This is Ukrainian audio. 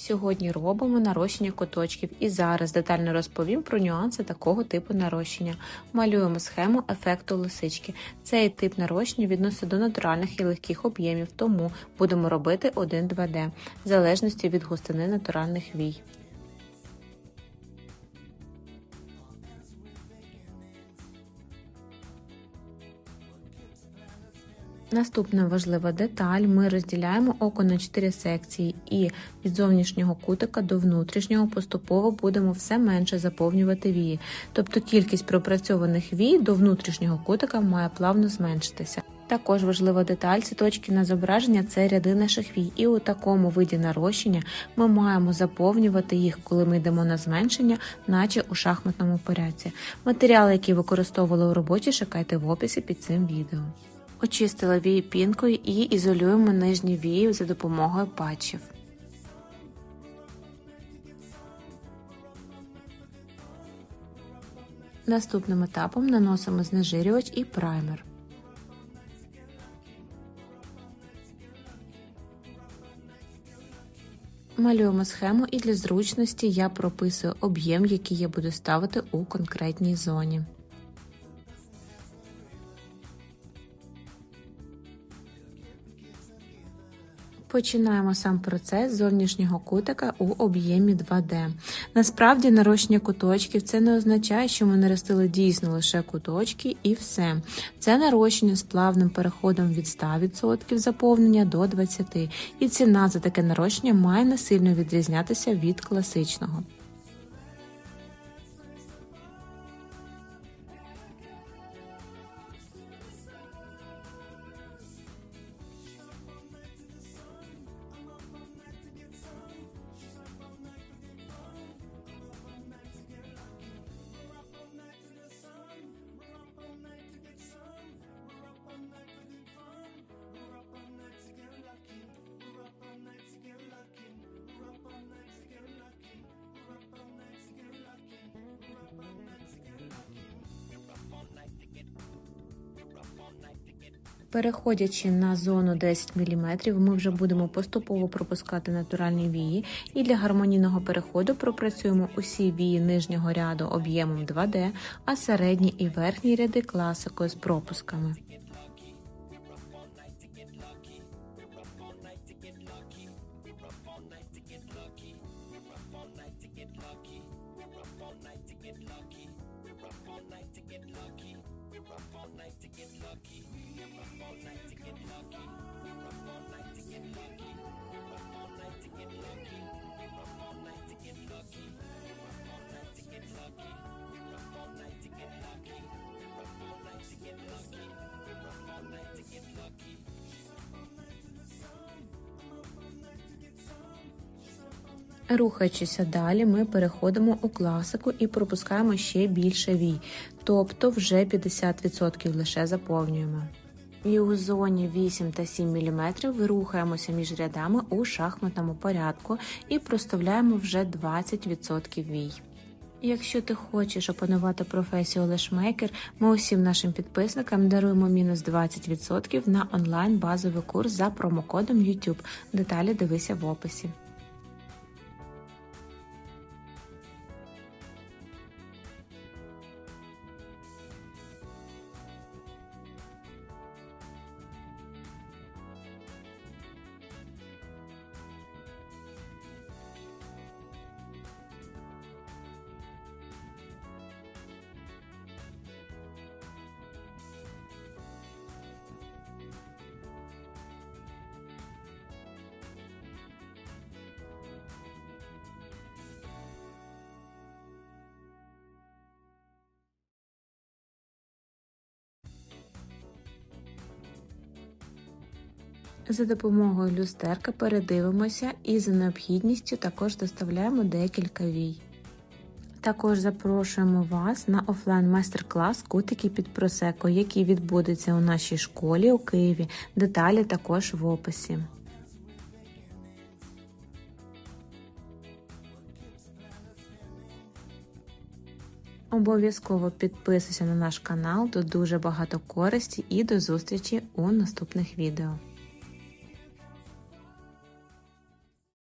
Сьогодні робимо нарощення куточків і зараз детально розповім про нюанси такого типу нарощення. Малюємо схему ефекту лисички. Цей тип нарощення відноситься до натуральних і легких об'ємів, тому будемо робити 1-2D, в залежності від густини натуральних вій. Наступна важлива деталь: ми розділяємо око на 4 секції, і від зовнішнього кутика до внутрішнього поступово будемо все менше заповнювати вії. Тобто кількість пропрацьованих вій до внутрішнього кутика має плавно зменшитися. Також важлива деталь ці точки на зображення це ряди наших вій, і у такому виді нарощення ми маємо заповнювати їх, коли ми йдемо на зменшення, наче у шахматному порядці. Матеріали, які використовували у роботі, шукайте в описі під цим відео. Очистила вії пінкою і ізолюємо нижні вії за допомогою патчів. Наступним етапом наносимо знежирювач і праймер. Малюємо схему і для зручності я прописую об'єм, який я буду ставити у конкретній зоні. Починаємо сам процес зовнішнього кутика у об'ємі 2D. Насправді, нарощення куточків це не означає, що ми наростили дійсно лише куточки і все. Це нарощення з плавним переходом від 100% заповнення до 20%. І ціна за таке нарощення має не сильно відрізнятися від класичного. Переходячи на зону 10 мм, ми вже будемо поступово пропускати натуральні вії, і для гармонійного переходу пропрацюємо усі вії нижнього ряду об'ємом 2D, а середні і верхні ряди класикою з пропусками. Рухаючися далі, ми переходимо у класику і пропускаємо ще більше вій, тобто вже 50% лише заповнюємо. І у зоні 8 та 7 мм рухаємося між рядами у шахматному порядку і проставляємо вже 20% вій. Якщо ти хочеш опанувати професію лешмейкер, ми усім нашим підписникам даруємо мінус 20% на онлайн базовий курс за промокодом YouTube. Деталі дивися в описі. За допомогою люстерка передивимося і за необхідністю також доставляємо декілька вій. Також запрошуємо вас на офлайн майстер-клас Кутики під просеко, який відбудеться у нашій школі у Києві. Деталі також в описі. Обов'язково підписуйся на наш канал, тут дуже багато користі і до зустрічі у наступних відео.